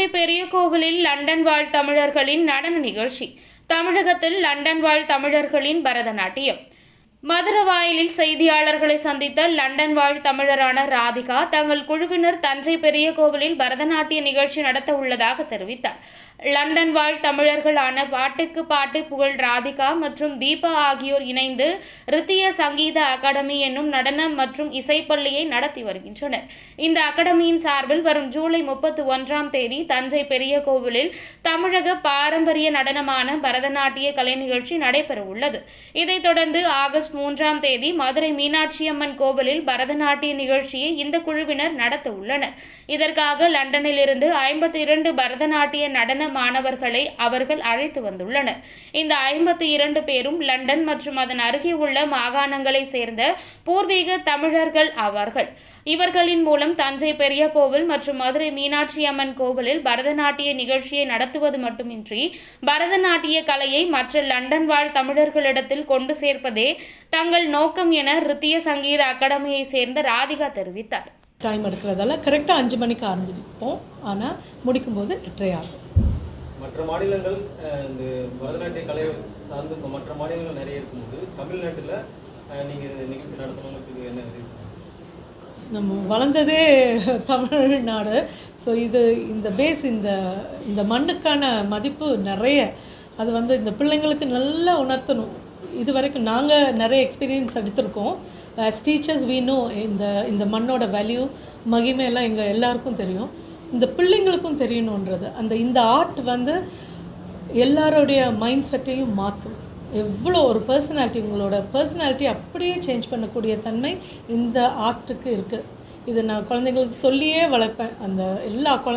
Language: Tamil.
தஞ்சை பெரிய கோவிலில் லண்டன் வாழ் தமிழர்களின் நடன நிகழ்ச்சி. தமிழகத்தில் லண்டன் வாழ் தமிழர்களின் பரதநாட்டியம். மதுரவாயிலில் செய்தியாளர்களை சந்தித்த லண்டன் வாழ் தமிழரான ராதிகா தங்கள் குழுவினர் தஞ்சை பெரிய கோவிலில் பரதநாட்டிய நிகழ்ச்சி நடத்த உள்ளதாக தெரிவித்தார். லண்டன் வாழ் தமிழர்களான பாட்டுக்கு பாட்டு புகழ் ராதிகா மற்றும் தீபா ஆகியோர் இணைந்து ரித்திய சங்கீத அகாடமி என்னும் நடனம் மற்றும் இசைப்பள்ளியை நடத்தி வருகின்றனர். இந்த அகாடமியின் சார்பில் வரும் ஜூலை முப்பத்தி ஒன்றாம் தேதி தஞ்சை பெரிய கோவிலில் தமிழக பாரம்பரிய நடனமான பரதநாட்டிய கலை நிகழ்ச்சி நடைபெறவுள்ளது. இதைத் தொடர்ந்து ஆகஸ்ட் மூன்றாம் தேதி மதுரை மீனாட்சி அம்மன் கோவிலில் பரதநாட்டிய நிகழ்ச்சியை இந்த குழுவினர் நடத்த உள்ளனர். இதற்காக லண்டனிலிருந்து ஐம்பத்தி இரண்டு பரதநாட்டிய நடன மாணவர்களை அவர்கள் அழைத்து வந்துள்ளனர். இந்த ஐம்பத்தி இரண்டு பேரும் லண்டன் மற்றும் அதன் அருகே உள்ள மாகாணங்களை சேர்ந்த பூர்வீக தமிழர்கள் ஆவார்கள் இவர்களின் மூலம் தஞ்சை பெரிய கோவில் மற்றும் மதுரை மீனாட்சி அம்மன் கோவிலில் பரதநாட்டிய நிகழ்ச்சியை நடத்துவது மட்டுமின்றி பரதநாட்டிய கலையை மற்ற லண்டன் வாழ் தமிழர்களிடத்தில் கொண்டு சேர்ப்பதே தங்கள் நோக்கம் என ரித்திய சங்கீத அகாடமியை சேர்ந்த ராதிகா தெரிவித்தார். டைம் எடுக்கிறதால கரெக்டாக அஞ்சு மணிக்கு ஆரம்பிப்போம். ஆனால் முடிக்கும்போது எட்டரை ஆகும். மற்ற மாநிலங்கள் இந்த பரதநாட்டிய கலை சார்ந்து இப்போ மற்ற மாநிலங்கள் நிறைய இருக்கும்போது தமிழ்நாட்டில் நீங்கள் நிகழ்ச்சி நடத்தணுங்கிறதுக்கு என்ன ரீசன் நம்ம வளர்ந்ததே தமிழ்நாடு. ஸோ இது இந்த பேஸ் இந்த இந்த மண்ணுக்கான மதிப்பு நிறைய. அது வந்து இந்த பிள்ளைங்களுக்கு நல்லா உணர்த்தணும். இது வரைக்கும் நாங்கள் நிறைய எக்ஸ்பீரியன்ஸ் எடுத்திருக்கோம். ஆஸ் டீச்சர்ஸ் வீணோ இந்த இந்த மண்ணோட வேல்யூ மகிமையெல்லாம் எங்கள் எல்லாருக்கும் தெரியும். இந்த பிள்ளைங்களுக்கும் தெரியணுன்றது. அந்த இந்த ஆர்ட் வந்து எல்லாருடைய மைண்ட் செட்டையும் மாற்றும் எவ்வளோ ஒரு பர்சனாலிட்டி உங்களோட பர்சனாலிட்டி அப்படியே சேஞ்ச் பண்ணக்கூடிய தன்மை இந்த ஆர்ட்டுக்கு இருக்குது இதை நான் குழந்தைங்களுக்கு சொல்லியே வளர்ப்பேன். அந்த எல்லா குழந்தை